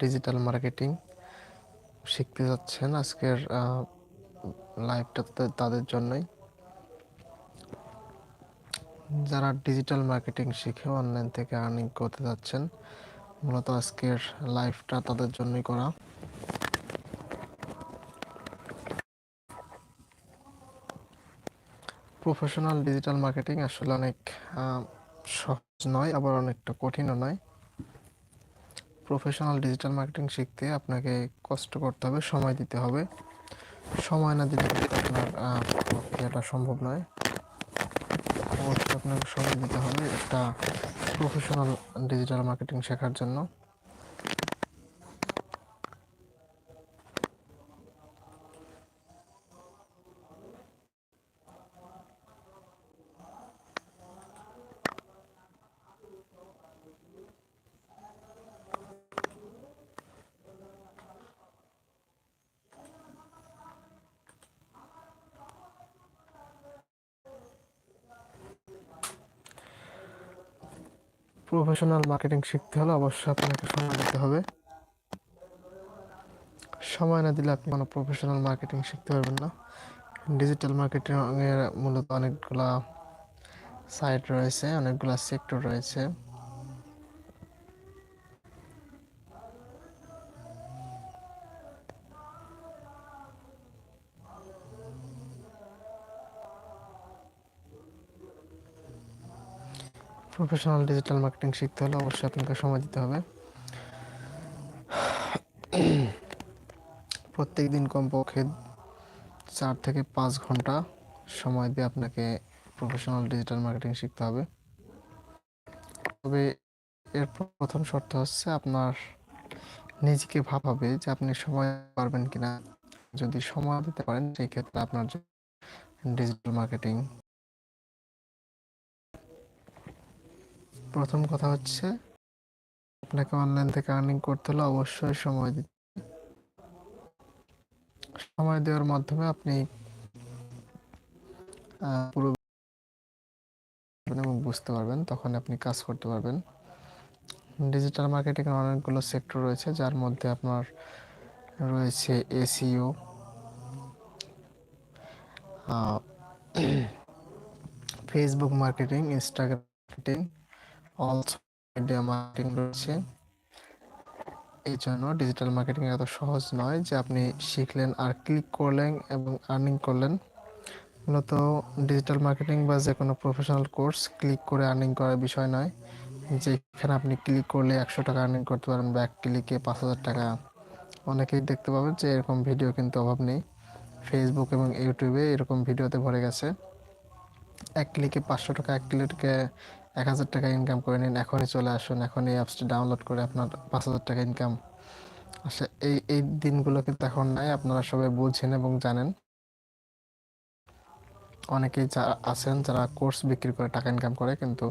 Digital marketing শিখতে যাচ্ছেন আজকের লাইভটা তাদের জন্যই। যারা ডিজিটাল মার্কেটিং শিখে অনলাইন থেকে আর্নিং করতে যাচ্ছেন, মূলত আজকের লাইভটা তাদের জন্যই করা। প্রফেশনাল ডিজিটাল মার্কেটিং আসলে অনেক সহজ নয়, আবার অনেকটা কঠিনও নয়। প্রফেশনাল ডিজিটাল মার্কেটিং শিখতে আপনাকে কষ্ট করতে হবে, সময় দিতে হবে। সময় না দিলে আপনার এটা সম্ভব নয়। অবশ্যই আপনাকে সময় দিতে হবে একটা প্রফেশনাল ডিজিটাল মার্কেটিং শেখার জন্য। প্রফেশনাল মার্কেটিং শিখতে হলে অবশ্যই আপনাকে সময় দিতে হবে। সময় না দিলে আপনি কোনো প্রফেশনাল মার্কেটিং শিখতে পারবেন না। ডিজিটাল মার্কেটিংয়ের মূলত অনেকগুলা সাইট রয়েছে, অনেকগুলা সেক্টর রয়েছে। প্রফেশনাল ডিজিটাল মার্কেটিং শিখতে হলে অবশ্যই আপনাকে সময় দিতে হবে। প্রত্যেক দিন কমপক্ষে চার থেকে পাঁচ ঘণ্টা সময় দিয়ে আপনাকে প্রফেশনাল ডিজিটাল মার্কেটিং শিখতে হবে। তবে এর প্রথম শর্ত হচ্ছে আপনার নিজেকে ভাবাবে যে আপনি সময় পারবেন কিনা। যদি সময় দিতে পারেন, সেই ক্ষেত্রে আপনার ডিজিটাল মার্কেটিং প্রথম কথা হচ্ছে, আপনাকে অনলাইন থেকে আর্নিং করতে হলে অবশ্যই সময় দিতে সময় দেওয়ার মাধ্যমে আপনি পুরো এবং বুঝতে পারবেন, তখন আপনি কাজ করতে পারবেন। ডিজিটাল মার্কেটিং অনেকগুলো সেক্টর রয়েছে, যার মধ্যে আপনার রয়েছে SEO Facebook marketing Instagram marketing also media marketing রয়েছে। এই জন্য ডিজিটাল মার্কেটিং এত সহজ নয় যে আপনি শিখলেন আর ক্লিক করলেন এবং আর্নিং করলেন। মূলত ডিজিটাল মার্কেটিং বা যে কোনো প্রফেশনাল কোর্স ক্লিক করে আর্নিং করার বিষয় নয়। যেখানে আপনি ক্লিক করলে একশো টাকা আর্নিং করতে পারেন বা এক ক্লিকে পাঁচ হাজার টাকা। অনেকেই দেখতে পাবেন যে এরকম ভিডিও কিন্তু অভাব নেই। ফেসবুক এবং ইউটিউবে এরকম ভিডিওতে ভরে গেছে। এক ক্লিকে পাঁচশো টাকা, এক ক্লিকে এক হাজার টাকা ইনকাম করে নিন, এখনই চলে আসুন এখন এই অ্যাপসটি ডাউনলোড করে আপনার পাঁচ হাজার টাকা ইনকাম আসে এই এই দিনগুলো কিন্তু এখন নাই, আপনারা সবাই বুঝছেন এবং জানেন। অনেকেই আছেন, যারা কোর্স বিক্রি করে টাকা ইনকাম করে, কিন্তু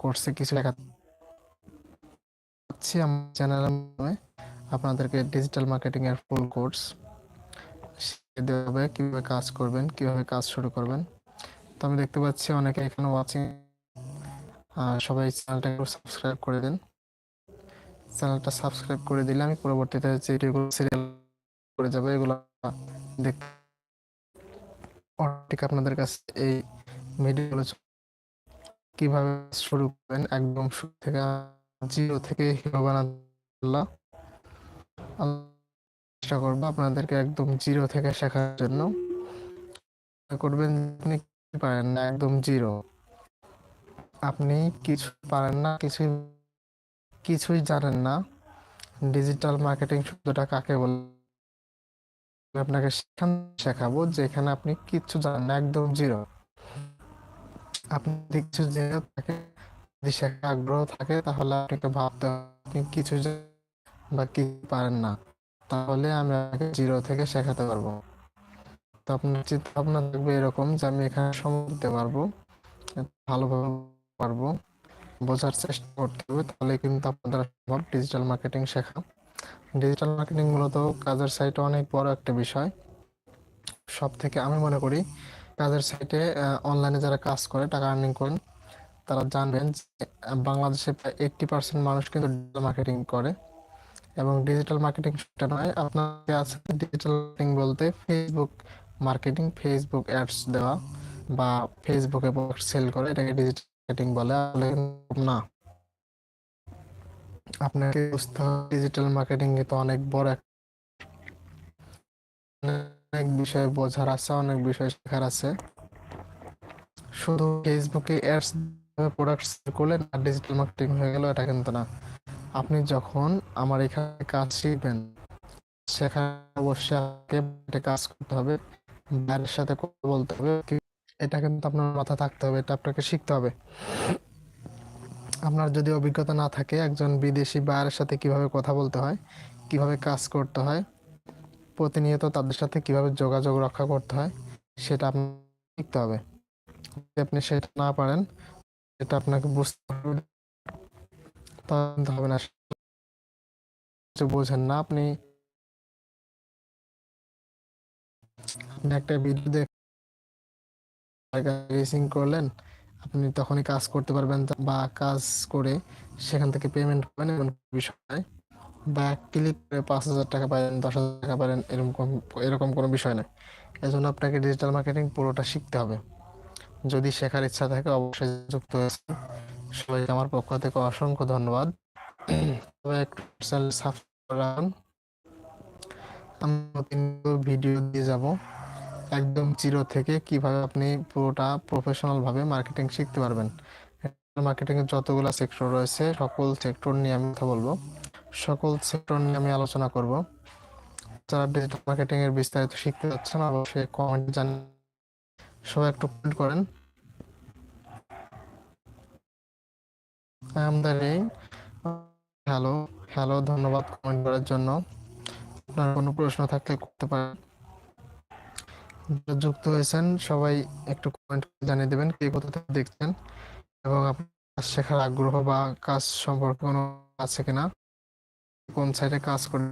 কোর্সে কিছু লেখা আমার চ্যানেলের মাধ্যমে। আপনাদেরকে ডিজিটাল মার্কেটিং এর ফুল কোর্স দেওয়া হবে, কীভাবে কাজ করবেন, কীভাবে কাজ শুরু করবেন। তো আমি দেখতে পাচ্ছি অনেকে এখানে ওয়াচিং সবাই চ্যানেলটা একটু সাবস্ক্রাইব করে দিন। চ্যানেলটা সাবস্ক্রাইব করে দিলে আমি পরবর্তীতে যে ভিডিওগুলো সিরিয়াল করে যাবে, এগুলো দেখতে ঠিক আপনাদের কাছে এই ভিডিওগুলো কীভাবে শুরু করবেন একদম শুরু থেকে জিরো থেকে হিরো বানাল্লাহ চেষ্টা করব আপনাদেরকে একদম জিরো থেকে শেখার জন্য। করবেন আপনি পারেন না একদম জিরো আপনি কিছু পারেন না, কিছুই কিছুই জানেন না। ডিজিটাল মার্কেটিং শব্দটা কাকে বলে? আপনাকে সেখান শেখাবো যেখানে আপনি কিচ্ছু জানেন না, একদম জিরো। আপনি কিছু জেনে থাকে, যদি শেখা আগ্রহ থাকে, তাহলে আপনাকে ভাবতে আপনি কিছু বা কি পারেন না। তাহলে আমি আপনাকে জিরো থেকে শেখাতে পারব। তো আপনার চিন্তা ভাবনা থাকবে এরকম যে আমি এখানে সময় দিতে পারব। ভালোভাবে পারব, বোঝার চেষ্টা করতে হবে তাহলে কিন্তু আপনাদের সম্ভব ডিজিটাল মার্কেটিং শেখা। ডিজিটাল মার্কেটিং মূলত কাজের সাইটে অনেক বড় একটা বিষয়। সব থেকে আমি মনে করি কাজের সাইটে অনলাইনে যারা কাজ করে, টাকা আর্নিং করেন, তারা জানবেন যে বাংলাদেশে প্রায় এইটটি পার্সেন্ট মানুষ কিন্তু ডিজিটাল মার্কেটিং করে। এবং ডিজিটাল মার্কেটিং সেটা নয়, আপনাকে আছে ডিজিটাল মার্কেটিং বলতে ফেসবুক মার্কেটিং ফেসবুক অ্যাডস দেওয়া বা ফেসবুকে সেল করে, এটাকে ডিজিটাল মার্কেটিং বলে না। আপনাকে বুঝতে হবে ডিজিটাল মার্কেটিং তো অনেক বড় অনেক বিষয় বোঝার আছে, অনেক বিষয় শেখার আছে। শুধু ফেসবুকে অ্যাডস প্রোডাক্ট সেল করলেন, আর ডিজিটাল মার্কেটিং হয়ে গেল, এটা কিন্তু না। আপনি যখন আমার এখানে কাজ শিখবেন, সেখানে অবশ্যই কাজ করতে হবে বাইরের সাথে কথা বলতে হবে এটা কিন্তু আপনার মাথা থাকতে হবে, এটা আপনাকে শিখতে হবে। আপনার যদি অভিজ্ঞতা না থাকে, একজন বিদেশি বাইরের সাথে কীভাবে কথা বলতে হয়, কীভাবে কাজ করতে হয়, প্রতিনিয়ত তাদের সাথে কীভাবে যোগাযোগ রক্ষা করতে হয়, সেটা আপনার শিখতে হবে। যদি আপনি সেটা না পারেন এটা আপনাকে বুঝতে হবে না বোঝেন না। আপনি আপনি একটা দেখে রেসিং করলেন, আপনি তখনই কাজ করতে পারবেন বা কাজ করে সেখান থেকে পেমেন্ট পাবেন এমন বিষয় বা ক্লিক করে পাঁচ হাজার টাকা পাবেন, দশ হাজার টাকা পাবেন, এরকম এরকম কোনো বিষয় নয় আপনাকে ডিজিটাল মার্কেটিং পুরোটা শিখতে হবে। যদি শেখার ইচ্ছা থাকে অবশ্যই যুক্ত হয়েছে। সবাইকে আমার পক্ষ থেকে অসংখ্য ধন্যবাদ। তবে একটু ভিডিও দিয়ে যাব। একদম জিরো থেকে কীভাবে আপনি পুরোটা প্রফেশনাল ভাবে মার্কেটিং শিখতে পারবেন। মার্কেটিং এর যতগুলো সেক্টর রয়েছে, সকল সেক্টর নিয়ে আমি কথা বলব। সকল সেক্টর নিয়ে আমি আলোচনা করব। যারা ডিজিটাল মার্কেটিং এর বিস্তারিত শিখতে যাচ্ছেন, অবশ্যই কমেন্ট জান সবাই একটু কমেন্ট করেন। হ্যালো হ্যালো ধন্যবাদ কমেন্ট করার জন্য। আপনার কোনো প্রশ্ন থাকলে করতে পারেন। যুক্ত হয়েছেন, সবাই একটু কমেন্ট জানিয়ে দেবেন কে কোথা থেকে দেখছেন এবং আপনার কাজ শেখার আগ্রহ বা কাজ সম্পর্কে কোনো আছে কিনা। কোন সাইডে কাজ করে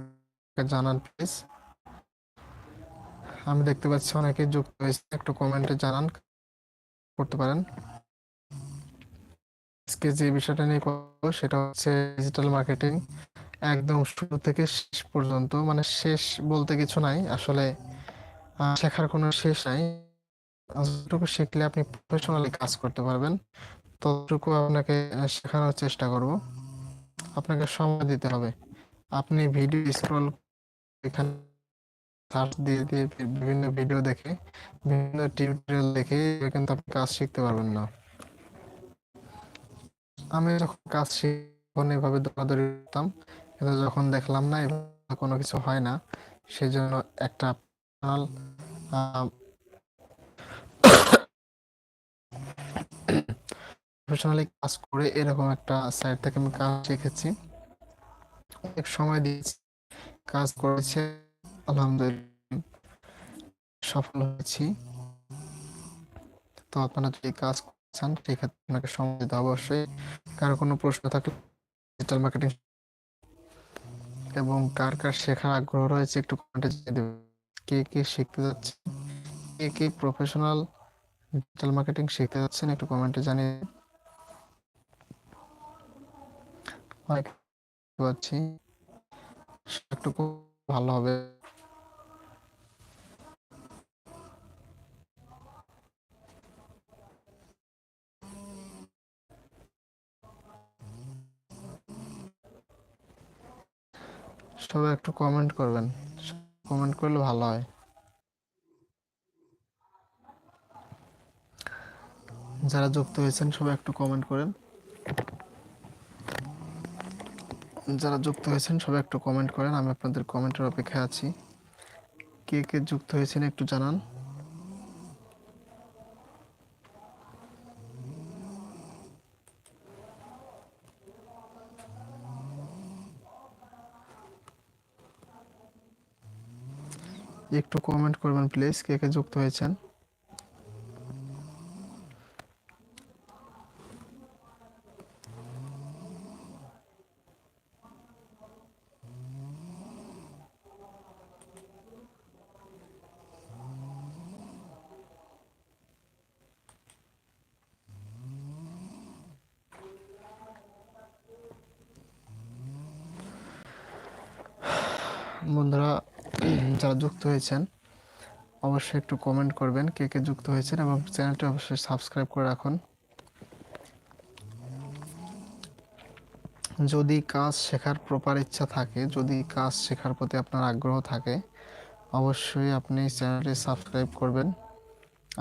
জানান প্লিজ আমি দেখতে পাচ্ছি অনেকে যুক্ত হয়েছে, একটু কমেন্টে জানান, করতে পারেন। আজকে যে বিষয়টা নিয়ে করব সেটা হচ্ছে ডিজিটাল মার্কেটিং একদম শুরু থেকে শেষ পর্যন্ত মানে শেষ বলতে কিছু নাই, আসলে শেখার কোনো শেষ নাই। যতটুকু শিখলে আপনি প্রফেশনালি কাজ করতে পারবেন, ততটুকু আপনাকে শেখানোর চেষ্টা করব। আপনাকে সময় দিতে হবে। আপনি ভিডিও স্ক্রল এখানে সার্চ দিয়ে দিয়ে বিভিন্ন ভিডিও দেখে, বিভিন্ন টিউটোরিয়াল দেখে কিন্তু আপনি কাজ শিখতে পারবেন না। আমি যখন কাজ শিখুন এভাবে দৌড়াদৌড়ি করতাম। কিন্তু যখন দেখলাম না কোনো কিছু হয় না সেই জন্য একটা আহ, প্রফেশনালি কাজ করে এরকম একটা সাইট থেকে আমি কাজ শিখেছি। অনেক সময় দিয়েছি কাজ করেছে আলহামদুলিল্লাহ সফল হয়েছি। তো আপনারা যদি কাজ করছেন সেক্ষেত্রে আপনাকে সময় দিতে হবে অবশ্যই। কারও কোনো প্রশ্ন থাকলে ডিজিটাল মার্কেটিং এবং কার কার শেখার আগ্রহ রয়েছে একটু কমেন্টে জানিয়ে দেবেন। কে কে শিখতে যাচ্ছে, কে কে প্রফেশনাল ডিজিটাল মার্কেটিং শিখতে যাচ্ছেন একটু কমেন্টে জানিয়ে। অনেক পাচ্ছি একটু ভালো হবে সবাই একটু কমেন্ট করবেন কমেন্ট করলে ভালো হয়। যারা যুক্ত হয়েছেন, সবাই একটু কমেন্ট করেন। যারা যুক্ত হয়েছেন, সবাই একটু কমেন্ট করেন, আমি আপনাদের কমেন্টের অপেক্ষায় আছি। কে কে যুক্ত হয়েছেন একটু জানান। একটু কমেন্ট করবেন প্লিজ কে কে যুক্ত হয়েছেন। বন্ধুরা যারা যুক্ত হয়েছেন, অবশ্যই একটু কমেন্ট করবেন কে কে যুক্ত হয়েছেন এবং চ্যানেলটি অবশ্যই সাবস্ক্রাইব করে রাখুন। যদি কাজ শেখার প্রপার ইচ্ছা থাকে, যদি কাজ শেখার প্রতি আপনার আগ্রহ থাকে, অবশ্যই আপনি চ্যানেলটি সাবস্ক্রাইব করবেন।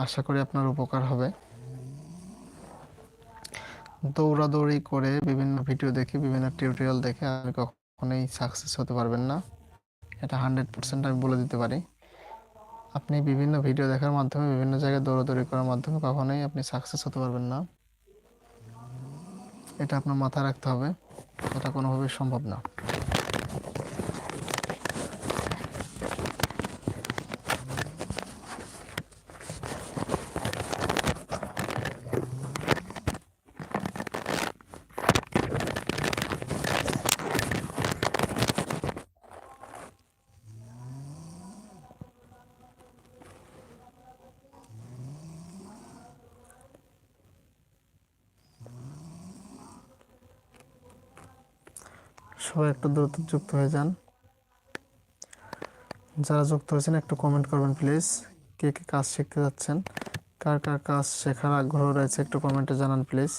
আশা করি আপনার উপকার হবে। দৌড়াদৌড়ি করে বিভিন্ন ভিডিও দেখে, বিভিন্ন টিউটোরিয়াল দেখে আপনি কখনোই সাকসেস হতে পারবেন না। এটা হান্ড্রেড পার্সেন্ট আমি বলে দিতে পারি। আপনি বিভিন্ন ভিডিও দেখার মাধ্যমে, বিভিন্ন জায়গায় দৌড়াদৌড়ি করার মাধ্যমে কখনোই আপনি সাকসেস হতে পারবেন না। এটা আপনার মাথায় রাখতে হবে। এটা কোনোভাবেই সম্ভব না। সবাই একটু দ্রুত যুক্ত হয়ে যান। যারা যুক্ত হয়েছেন, একটু কমেন্ট করবেন প্লিজ কে কে কাজ শিখতে যাচ্ছেন? কার কার কাজ শেখার আগ্রহ রয়েছে, একটু কমেন্টে জানান প্লিজ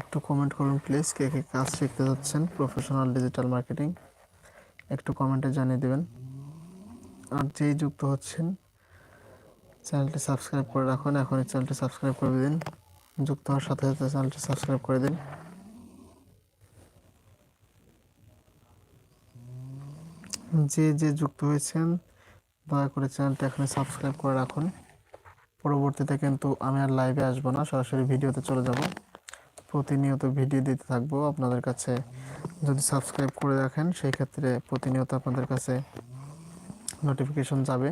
একটু কমেন্ট করুন প্লিজ কে কে কাজ শিখতে যাচ্ছেন প্রফেশনাল ডিজিটাল মার্কেটিং একটু কমেন্টে জানিয়ে দেবেন। আর যেই যুক্ত হচ্ছেন চ্যানেলটি সাবস্ক্রাইব করে রাখুন, এখনই চ্যানেলটি সাবস্ক্রাইব করে দিন। যুক্ত হওয়ার সাথে সাথে চ্যানেলটি সাবস্ক্রাইব করে দিন। যে যে যুক্ত হয়েছেন, দয়া করে চ্যানেলটি এখনই সাবস্ক্রাইব করে রাখুন। পরবর্তীতে কিন্তু আমি আর লাইভে আসব না, সরাসরি ভিডিওতে চলে যাব। প্রতিনিয়ত ভিডিও দিতে থাকব। আপনাদের কাছে যদি সাবস্ক্রাইব করে রাখেন, সেই ক্ষেত্রে প্রতিনিয়ত আপনাদের কাছে নোটিফিকেশন যাবে।